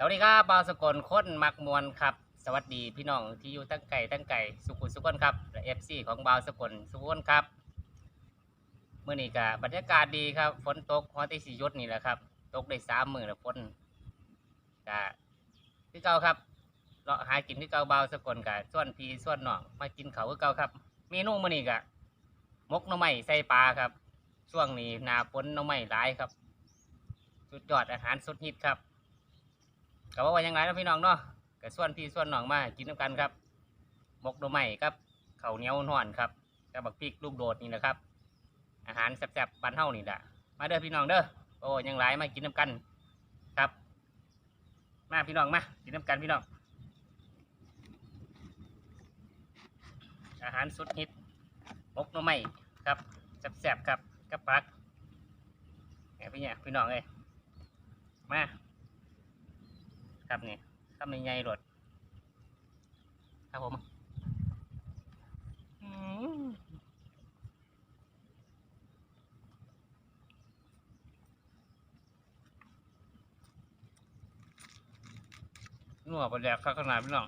สวัสดีครับบาวสกลค้นมักมวลครับ สวัสดีพี่น้องที่อยู่ตั้งไก่ตั้งไก่สุขุมสุขคนครับและเอฟซีของบาวสกลสุขคนครับเมื่อนี้ก็บบรรยากาศดีครับฝนตกฮอติสิยศนี่แหละครับตกได้สามหมือแล้วฝนก็ที่เก่าครับเราะหากินที่เก่าบาวสกลกับส่วนพีส่วนน้องมากินเขาวคือเก่าครับเมนูมื่อนี้ก็มกหน่อไม้ใส่ปลาครับ ช่วงนี้หนาฝนหน่อไม้หลายครับ สุดยอดอาหารสุดฮิตครับ ก็ว่าว่ายังไงนะพี่น้องเนาะก็ส่วนพี่ส่วนน้องมากินน้ำกันครับมกหน่อไม้ครับเข้าเหนียวนอนครับกับบักพริกลูกโดดนี่นะครับ อาหารแซ่บๆบ้านเฮานี่แหละมาเด้อพี่น้องเด้อโอ้ยังหลายมากินน้ำกันครับ มาพี่น้องมากินน้ำกันพี่น้อง อาหารสุดฮิตมกหน่อไม้ครับแซ่บๆครับกับปักเนี่ยพี่เนี่ยพี่น้องเอ้ยมา ครับนี่ทำในไงรถครับผมอืมนัวประแดกข้างขนาดพี่น้อง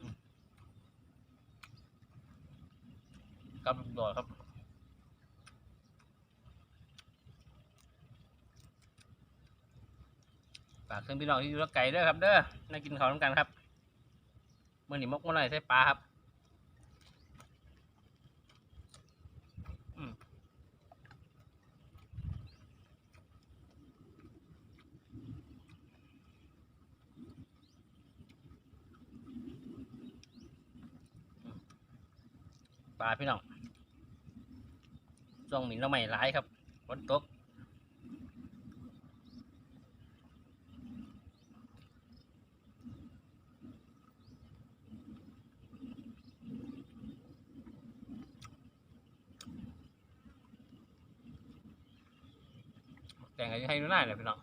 อืมครับโดดครับ ฝากเครื่องพี่น้องที่อยู่รักไก่เด้อครับเด้อน่ากินข้าวน้ำกันครับเมื่อนี้มกมาหน่อยใส่ปลาครับปลาพี่น้องช่วงนี้เราไม่ร้ายครับฝนตก แต่งให้ให้ดูหน้าเลยพี่น้อง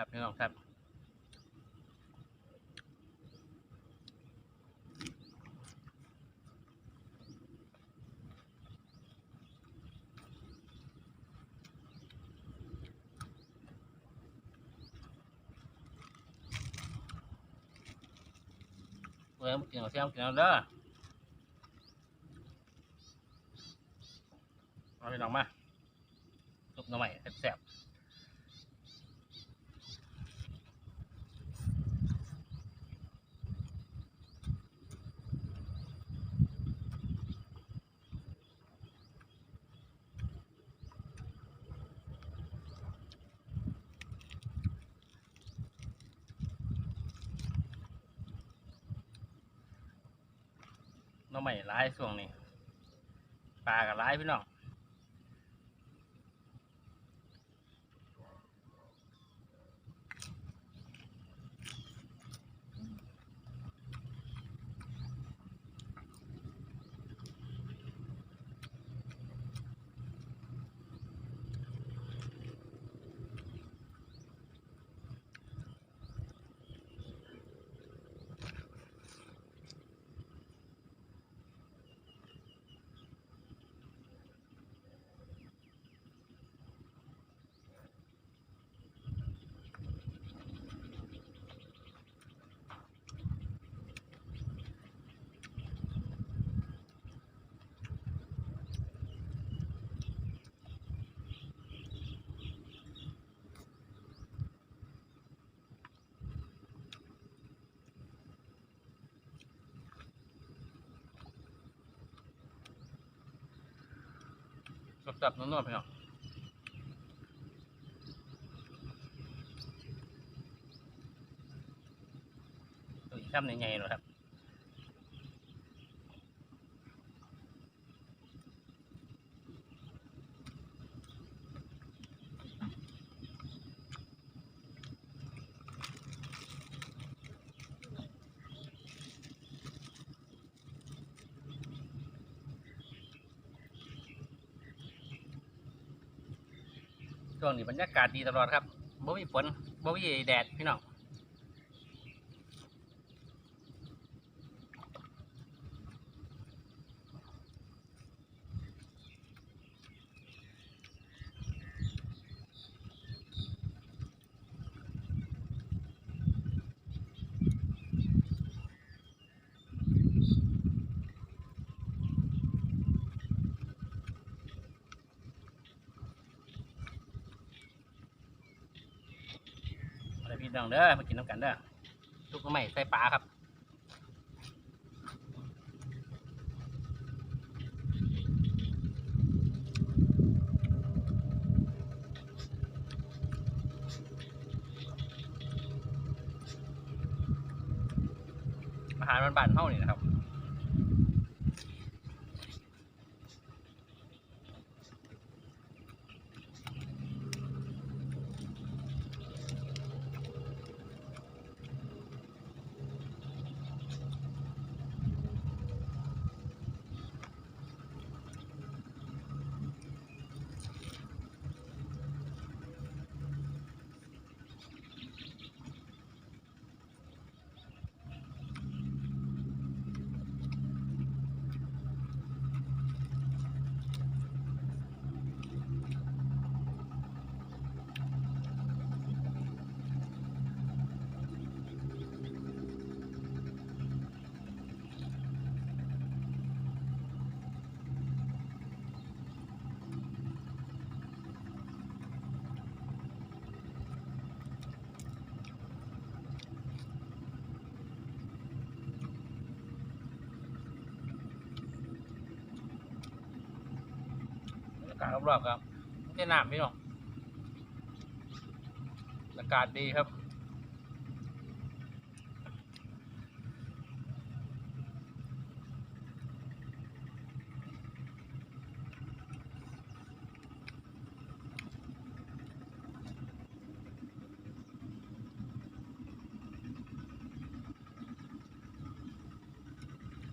ครับพี่น้องครับเว้ยกินเอาเสียมกินเอาเด้อมาพี่น้องมาซุปหน่อไน้องใหม่ร้ายช่วงนี้ปลากับร้ายพี่น้อง สับๆนุ่มๆพี่น้องตัวอีกคำใหญ่ๆหน่อยครับ ช่วงนี้บรรยากาศดีตลอดครับบ่มีฝนบ่มีแดดพี่น้อง พี่น้องเด้อมากินน้ำกันเด้อลูกใหม่ใส่ปลาครับอาหารบ้านๆเท่านี่นะครับากาศรอบๆครับไม่ใช่น้ำพี่น้องบรรยากาศดีครับ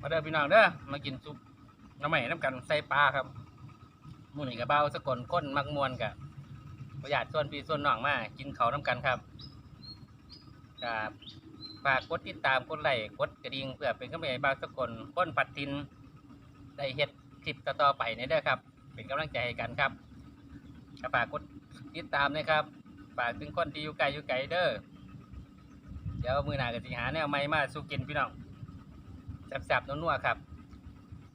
มาเด้อพี่น้องเด้อมากินซุปน้ำใหม่น้ำกันใส่ปลาครับ หมู่นี่กับเบ้าสกลก้นมักมวนกับประหยัดส่วนพี่ส่วนน้องมากินเขาน้ำกันครับกับฝากกดติดตามกดไลค์กดกระดิ่งเพื่อเป็นกำลังใจให้าสกลก้นปัดทินได้เฮ็ดคลิปต่อๆไปในเด้อครับ เป็นกำลังใจให้กันครับก็ฝากกดติดตามนะครับฝากถึงคนที่อยู่ไกลอยู่ไกลเด้อเดี๋ยวมือหนาก็สิหาแนวใหม่มาสู่กินพี่น้องแซ่บๆนัวๆครับ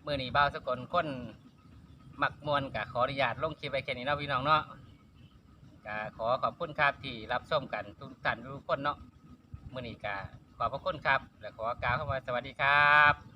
มือหนี้เบาสกลก้น มักมวนกับขออนุญาตลงคลิปไว้แค่นี้เนาะพี่น้องเนาะกะขอขอบคุณครับที่รับชมกันทุกท่านทุกคนเนาะมื้อนี้กะขอบพระคุณครับ และขอกล่าวคำว่าสวัสดีครับ